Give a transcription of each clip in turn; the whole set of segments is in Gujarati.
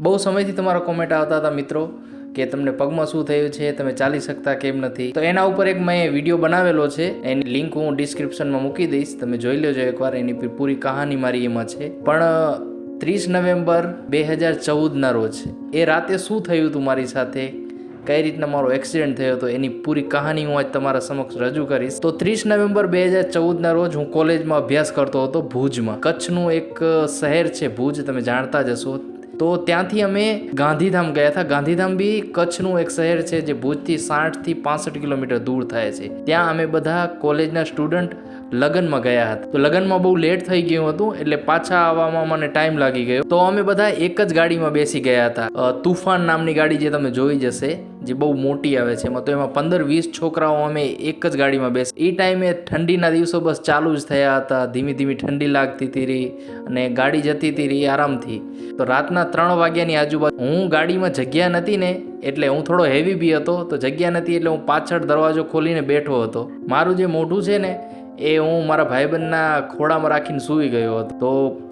બહુ સમયથી તમારા કોમેન્ટ આવતા હતા મિત્રો કે તમને પગમાં શું થયું છે, તમે ચાલી શકતા કેમ નથી? તો એના ઉપર એક મેં વીડિયો બનાવેલો છે, એની લિંક હું ડિસ્ક્રિપ્શનમાં મૂકી દઈશ. તમે જોઈ લેજો એકવાર, એની પૂરી કહાની મારી એમાં છે. પણ, ત્રીસ નવેમ્બર બે હજાર ચૌદના રોજ, એ રાતે શું થયું હતું મારી સાથે? કઈ રીતના મારો એક્સિડન્ટ થયો હતો? એની પૂરી કહાની હું આજ તમારા સમક્ષ રજૂ કરીશ. તો ત્રીસ નવેમ્બર બે હજાર ચૌદના રોજ હું કોલેજમાં અભ્યાસ કરતો હતો ભુજમાં. કચ્છનું એક શહેર છે ભુજ, તમે જાણતા જ હશો. તો ત્યાંથી અમે ગાંધીધામ ગયા હતા. ગાંધીધામ બી કચ્છનું એક શહેર છે જે ભુજથી સાઠથી પાસઠ કિલોમીટર દૂર થાય છે. ત્યાં અમે બધા કોલેજના સ્ટુડન્ટ લગ્નમાં ગયા હતા. તો લગ્નમાં બહુ લેટ થઈ ગયું હતું, એટલે પાછા આવવામાં મને ટાઈમ લાગી ગયો. તો અમે બધા એક જ ગાડીમાં બેસી ગયા હતા. તુફાન નામની ગાડી જે તમે જોઈ જશે, જે બહુ મોટી આવે છે, એમાં તો એમાં પંદર વીસ છોકરાઓ અમે એક જ ગાડીમાં બેસી, એ ટાઈમે ઠંડીના દિવસો બસ ચાલુ જ થયા હતા. ધીમી ધીમી ઠંડી લાગતી હતી રહી અને ગાડી જતી હતી રહી આરામથી. તો રાતના ત્રણ વાગ્યાની આજુબાજુ, હું ગાડીમાં જગ્યા નથી ને, એટલે હું થોડો હેવી બી હતો, તો જગ્યા નથી એટલે હું પાછળ દરવાજો ખોલીને બેઠો હતો. મારું જે મોઢું છે ને એ હું મારા ભાઈબંધના ખોળામાં રાખીને સૂઈ ગયો હતો. તો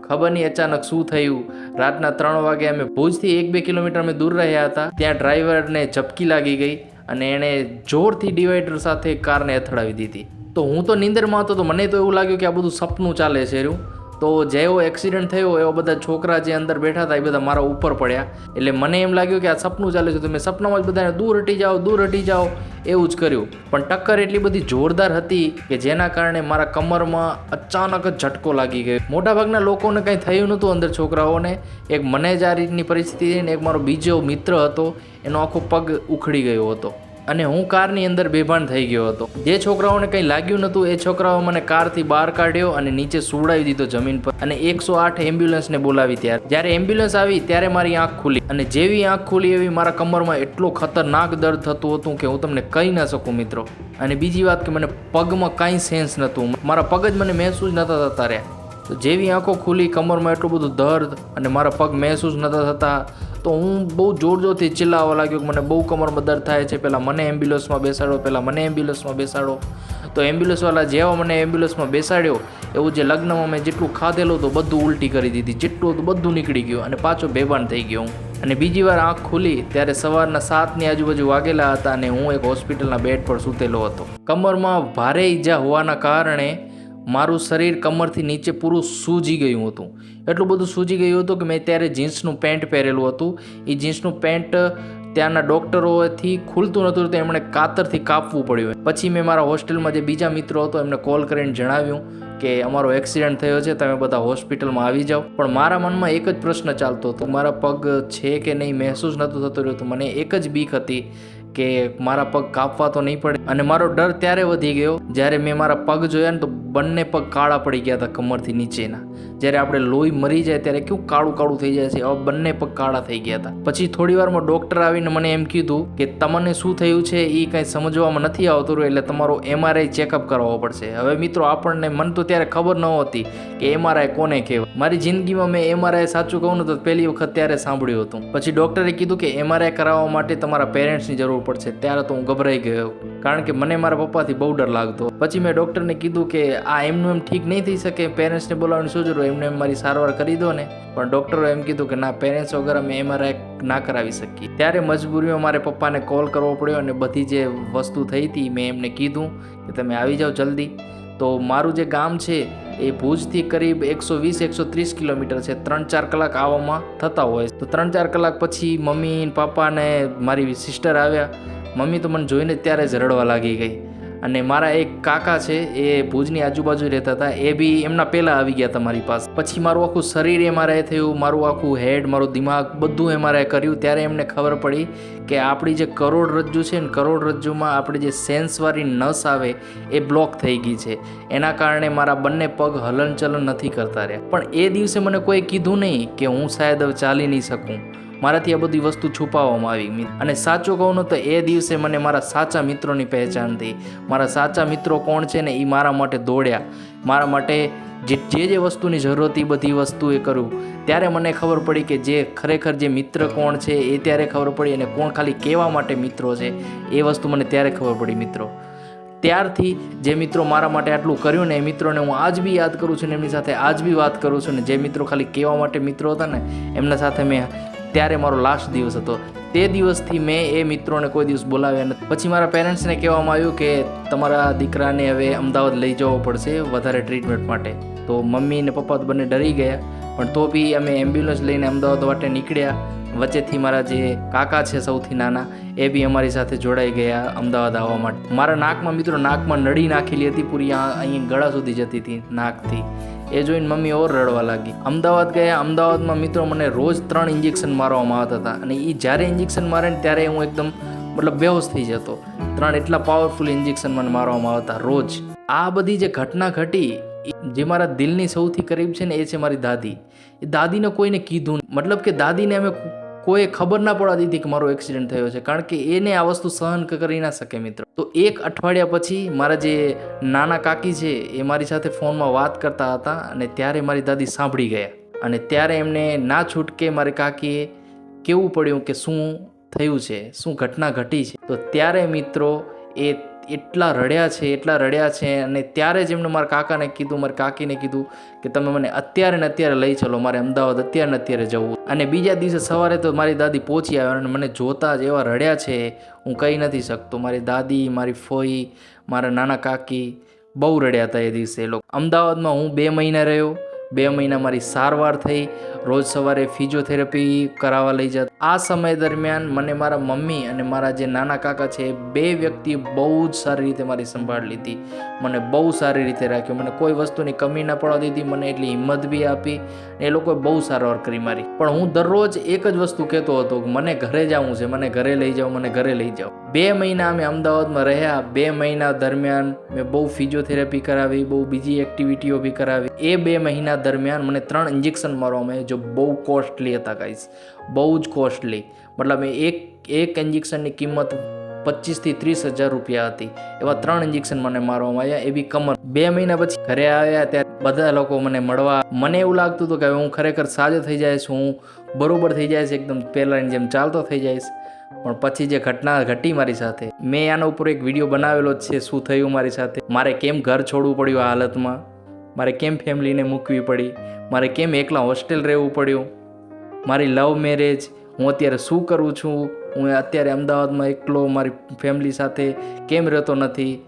ખબર નહીં અચાનક શું થયું. રાતના ત્રણ વાગે અમે ભુજથી એક બે કિલોમીટર અમે દૂર રહ્યા હતા. ત્યાં ડ્રાઈવરને ઝપકી લાગી ગઈ અને એણે જોરથી ડિવાઈડર સાથે કારને અથડાવી દીધી. તો હું તો નીંદરમાં હતો, તો મને તો એવું લાગ્યું કે આ બધું સપનું ચાલે છે, રહ્યું. તો જેવો એક્સિડન્ટ થયો, એવા બધા છોકરા જે અંદર બેઠા હતા, એ બધા મારા ઉપર પડ્યા. એટલે મને એમ લાગ્યું કે આ સપનું ચાલે છે, તો મેં સપનામાં જ બધાને દૂર હટી જાઓ, દૂર હટી જાઓ, એવું જ કર્યું. પણ ટક્કર એટલી બધી જોરદાર હતી કે જેના કારણે મારા કમરમાં અચાનક જ ઝટકો લાગી ગયો. મોટાભાગના લોકોને કંઈ થયું નહોતું અંદર છોકરાઓને. એક મને જ આ રીતની પરિસ્થિતિ ને એક મારો બીજો મિત્ર હતો, એનો આખો પગ ઉખડી ગયો હતો. અને હું કારની અંદર બેભાન થઈ ગયો હતો. જે છોકરાઓને કંઈ લાગ્યું નહોતું, એ છોકરાઓ મને કારથી બહાર કાઢ્યો અને નીચે સુવડાવી દીધો જમીન પર અને એકસો આઠ એમ્બ્યુલન્સને બોલાવી ત્યારે. જ્યારે એમ્બ્યુલન્સ આવી ત્યારે મારી આંખ ખુલી અને જેવી આંખ ખુલી એવી મારા કમરમાં એટલો ખતરનાક દર્દ થતું હતું કે હું તમને કહી ના શકું મિત્રો. અને બીજી વાત કે મને પગમાં કાંઈ સેન્સ નહોતું. મારા પગ જ મને મહેસૂસ નહોતા થતા રહ્યા. તો જેવી આંખો ખુલી, કમરમાં એટલું બધું દર્દ અને મારા પગ મહેસૂસ નહોતા થતા, તો હું બહુ જોર જોરથી ચિલ્લાવા લાગ્યો કે મને બહુ કમરમાં દર્દ થાય છે. પહેલાં મને એમ્બ્યુલન્સમાં બેસાડો, પહેલાં મને એમ્બ્યુલન્સમાં બેસાડો. તો એમ્બ્યુલન્સવાળા જેવા મને એમ્બ્યુલન્સમાં બેસાડ્યો, એવું જે લગ્નમાં મેં જેટલું ખાધેલું હતું, બધું ઉલટી કરી દીધી. જેટલું હતું બધું નીકળી ગયું અને પાછો બેભાન થઈ ગયો હું. અને બીજી વાર આંખ ખુલી, ત્યારે સવારના સાતની આજુબાજુ વાગેલા હતા અને હું એક હોસ્પિટલના બેડ પર સૂતેલો હતો. કમરમાં ભારે ઈજા હોવાના કારણે મારું શરીર કમરથી નીચે પૂરું સૂજી ગયું હતું. એટલું બધું સૂજી ગયું હતું કે મેં ત્યારે જીન્સનું પેન્ટ પહેરેલું હતું. એ જીન્સનું પેન્ટ ત્યાંના ડૉક્ટરોથી ખુલતું નહોતું તો એમણે કાતરથી કાપવું પડ્યું. પછી મેં મારા હોસ્ટેલમાં જે બીજા મિત્રો હતો એમને કોલ કરીને જણાવ્યું કે અમારો એક્સિડન્ટ થયો છે, તમે બધા હોસ્પિટલમાં આવી જાઓ. પણ મારા મનમાં એક જ પ્રશ્ન ચાલતો હતો. મારા પગ છે કે નહીં મહેસૂસ નહોતું થતું રહ્યું તો મને એક જ બીક હતી કે મારા પગ કાપવા તો નહીં પડે. અને મારો ડર ત્યારે વધી ગયો જ્યારે મેં મારા પગ જોયા ને તો બંને પગ કાળા પડી ગયા હતા કમરથી નીચેના. જ્યારે આપણે લોહી મરી જાય ત્યારે કેવું કાળું કાળું થઈ જાય છે. હવે બંને પગ કાળા થઈ ગયા હતા. પછી થોડી વારમાં ડૉક્ટર આવીને મને એમ કીધું કે તમને શું થયું છે એ કંઈ સમજવામાં નથી આવતું એટલે તમારો એમઆરઆઈ ચેકઅપ કરાવવો પડશે. હવે મિત્રો, આપણને મને તો ત્યારે ખબર ન હતી કે એમઆરઆઈ કોને કહેવાય. મારી જિંદગીમાં મેં એમઆરઆઈ સાચું કહું ને તો પહેલી વખત ત્યારે સાંભળ્યું હતું. પછી ડૉક્ટરે કીધું કે એમઆરઆઈ કરાવવા માટે તમારા પેરેન્ટ્સની જરૂર પડશે ત્યારે તો હું ગભરાઈ ગયો. કારણ કે મને મારા પપ્પાથી બહુ ડર લાગતો. પછી મેં ડૉક્ટરને કીધું કે આ એમનું એમ ઠીક નહીં થઈ શકે પેરેન્ટ્સને બોલાવવાની શું જરૂર, એમને એમ મારી સારવાર કરી દો ને. પણ ડૉક્ટરો એમ કીધું કે ના પેરેન્ટ્સ વગર અમે એમઆરઆઈ ના કરાવી શકીએ. ત્યારે મજબૂરીમાં મારે પપ્પાને કોલ કરવો પડ્યો અને બધી જે વસ્તુ થઈ હતી મેં એમને કીધું કે તમે આવી જાઓ જલ્દી. તો મારું જે ગામ છે એ ભુજથી કરીબ એકસો વીસ, એકસો ત્રીસ કિલોમીટર છે. ત્રણ ચાર કલાક આવવામાં થતા હોય. તો ત્રણ ચાર કલાક પછી મમ્મી પપ્પા ને મારી સિસ્ટર આવ્યા. મમ્મી તો મને જોઈને ત્યારે જ રડવા લાગી ગઈ. અને મારા એક કાકા છે, એ ભુજની આજુબાજુ રહેતા હતા, એ બી એમના પહેલાં આવી ગયા હતા મારી પાસે. પછી મારું આખું શરીર એમઆરઆઈ થયું, મારું આખું હેડ મારું દિમાગ બધું એમઆરઆઈ કર્યું. ત્યારે એમને ખબર પડી કે આપણી જે કરોડરજ્જુ છે ને કરોડરજ્જુમાં આપણી જે સેન્સવાળી નસ આવે, એ બ્લોક થઈ ગઈ છે. એના કારણે મારા બંને પગ હલનચલન નથી કરતા રહ્યા. પણ એ દિવસે મને કોઈ કીધું નહીં કે હું શાયદ ચાલી નહીં શકું. મારાથી આ બધી વસ્તુ છુપાવવામાં આવી અને સાચું કહું તો એ દિવસે મને મારા સાચા મિત્રોની પહેચાન થઈ. મારા સાચા મિત્રો કોણ છે ને એ મારા માટે દોડ્યા. મારા માટે જે જે જે વસ્તુની જરૂર હતી બધી વસ્તુ એ કરું. ત્યારે મને ખબર પડી કે જે ખરેખર જે મિત્ર કોણ છે એ ત્યારે ખબર પડી અને કોણ ખાલી કહેવા માટે મિત્રો છે એ વસ્તુ મને ત્યારે ખબર પડી મિત્રો. ત્યારથી જે મિત્રો મારા માટે આટલું કર્યું ને એ મિત્રોને હું આજ બી યાદ કરું છું ને એમની સાથે આજ બી વાત કરું છું ને જે મિત્રો ખાલી કહેવા માટે મિત્રો હતા ને એમના સાથે મેં ત્યારે મારો લાસ્ટ દિવસ હતો. તે દિવસથી મેં એ મિત્રોને કોઈ દિવસ બોલાવ્યા નથી. પછી મારા પેરેન્ટ્સને કહેવામાં આવ્યું કે તમારા દીકરાને હવે અમદાવાદ લઈ જવો પડશે વધારે ટ્રીટમેન્ટ માટે. તો મમ્મી ને પપ્પા બંને ડરી ગયા. પણ તો બી અમે એમ્બ્યુલન્સ લઈને અમદાવાદ માટે નીકળ્યા. વચ્ચેથી મારા જે કાકા છે સૌથી નાના, એ બી અમારી સાથે જોડાઈ ગયા અમદાવાદ આવવા માટે. મારા નાકમાં મિત્રો, નાકમાં નળી નાખેલી હતી પૂરી અહીં ગળા સુધી જતી હતી નાકથી. એ જોઈને મમ્મી ઓર રડવા લાગી. અમદાવાદ ગયા, અમદાવાદમાં મિત્રો મને રોજ ત્રણ ઇન્જેક્શન મારવામાં આવતા હતા. અને એ જ્યારે ઇન્જેક્શન મારે ને ત્યારે હું એકદમ, મતલબ બેહોશ થઈ જતો. ત્રણ એટલા પાવરફુલ ઇન્જેક્શન મને મારવામાં આવતા રોજ. આ બધી જે ઘટના ઘટી જે મારા દિલની સૌથી કરીબ છે ને, એ છે મારી દાદી. એ દાદીને કોઈને કીધું. મતલબ કે દાદીને અમે કોઈ ખબર ના પડવા દીધી કે મારો એક્સિડન્ટ થયો છે. કારણ કે એને આ વસ્તુ સહન કરી ના શકે મિત્ર. તો એક અઠવાડિયા પછી મારા જે નાના કાકી છે એ મારી સાથે ફોનમાં વાત કરતા હતા અને ત્યારે મારી દાદી સાંભળી ગયા. અને ત્યારે એમને ના છૂટકે મારી કાકીએ કેવું પડ્યું કે શું થયું છે, શું ઘટના ઘટી છે. તો ત્યારે મિત્રો એ એટલા રડ્યા છે, એટલા રડ્યા છે અને ત્યારે જ એમને મારા કાકાને કીધું, મારા કાકીને કીધું કે તમે મને અત્યારે ને અત્યારે લઈ ચલો, મારે અમદાવાદ અત્યારે ને અત્યારે જવું. અને બીજા દિવસે સવારે તો મારી દાદી પહોંચી આવ્યા અને મને જોતા જ એવા રડ્યા છે, હું કહી નથી શકતો. મારી દાદી, મારી ફોઈ, મારા નાના કાકી બહુ રડ્યા હતા એ દિવસે એ લોકો. અમદાવાદમાં હું બે મહિના રહ્યો બે મહિના મારી સારવાર થઈ, રોજ સવારે ફિઝિયોથેરાપી કરાવવા લઈ જતા. આ સમય દરમિયાન મને મારા મમ્મી અને મારા જે નાના કાકા છે, બે વ્યક્તિએ બહુ જ સારી રીતે મારી સંભાળ લીધી. મને બહુ સારી રીતે રાખ્યો. મને કોઈ વસ્તુની કમી ના પડવા દીધી. મને એટલી હિંમત બી આપી એ લોકોએ બહુ સારવાર કરી મારી. પણ હું દરરોજ એક જ વસ્તુ કહેતો હતો કે મને ઘરે જવું છે, મને ઘરે લઈ જાઓ, મને ઘરે લઈ જાઓ. બે મહિના અમે અમદાવાદમાં રહ્યા. બે મહિના દરમિયાન મેં બહુ ફિઝિયોથેરાપી કરાવી, બહુ બીજી એક્ટિવિટીઓ બી કરાવી. એ બે મહિના દરમિયાન મને ત્રણ ઇન્જેક્શન મારવામાં આવ્યા જો બહુ કોસ્ટલી હતા ગાઈઝ બહુ જ કોસ્ટલી મતલબ એક એક ઇન્જેક્શનની કિંમત પચીસથી ત્રીસ હજાર રૂપિયા હતી. એવા ત્રણ ઇન્જેક્શન મને મારવામાં આવ્યા એ બી કમર બે મહિના પછી ઘરે આવ્યા ત્યારે બધા લોકો મને મળવા. મને એવું લાગતું હતું કે હું ખરેખર સાજો થઈ જઈશ હું બરોબર થઈ જઈશ એકદમ પહેલાંની જેમ ચાલતો થઈ જઈશ પણ પછી જે ઘટના ઘટી મારી સાથે, મેં આના ઉપર એક વીડિયો બનાવેલો છે, શું થયું મારી સાથે. મારે કેમ ઘર છોડવું પડ્યું આ હાલતમાં? મારે કેમ ફેમિલીને મૂકવી પડી? મારે કેમ એકલા હોસ્ટેલ રહેવું પડ્યું? મારી લવ મેરેજ હું અત્યારે શું કરું છું? હું અત્યારે અમદાવાદમાં એકલો, મારી ફેમિલી સાથે કેમ રહેતો નથી?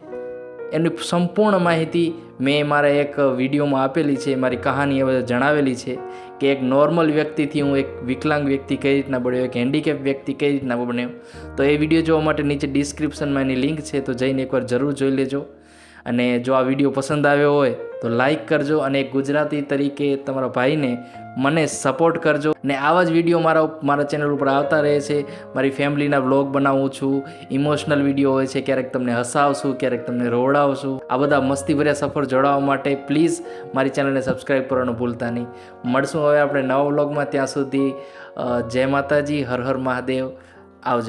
એની સંપૂર્ણ માહિતી મેં મારા એક વિડીયોમાં આપેલી છે, મારી કહાની હવે જણાવેલી છે કે એક નોર્મલ વ્યક્તિથી હું એક વિકલાંગ વ્યક્તિ કઈ રીતના બન્યો, એક હેન્ડીકેપ વ્યક્તિ કઈ રીતના બન્યો. તો એ વીડિયો જોવા માટે નીચે ડિસ્ક્રિપ્શનમાં એની લિંક છે, તો જઈને એકવાર જરૂર જોઈ લેજો. અને જો આ વીડિયો પસંદ આવ્યો હોય તો લાઈક કરજો અને એક ગુજરાતી તરીકે તમારા ભાઈને મને સપોર્ટ કરજો. ને આવા જ વીડિયો મારા મારા ચેનલ ઉપર આવતા રહે છે. મારી ફેમિલીના વ્લોગ બનાવું છું. ઇમોશનલ વીડિયો હોય છે. ક્યારેક તમને હસાવશું, ક્યારેક તમને રોવડાવશું. આ બધા મસ્તીભર્યા સફર જોડાવા માટે પ્લીઝ મારી ચેનલને સબસ્ક્રાઈબ કરવાનું ભૂલતા નહીં. મળશું હવે આપણે નવા વ્લોગમાં ત્યાં સુધી. જય માતાજી. હર હર મહાદેવ. આવજો.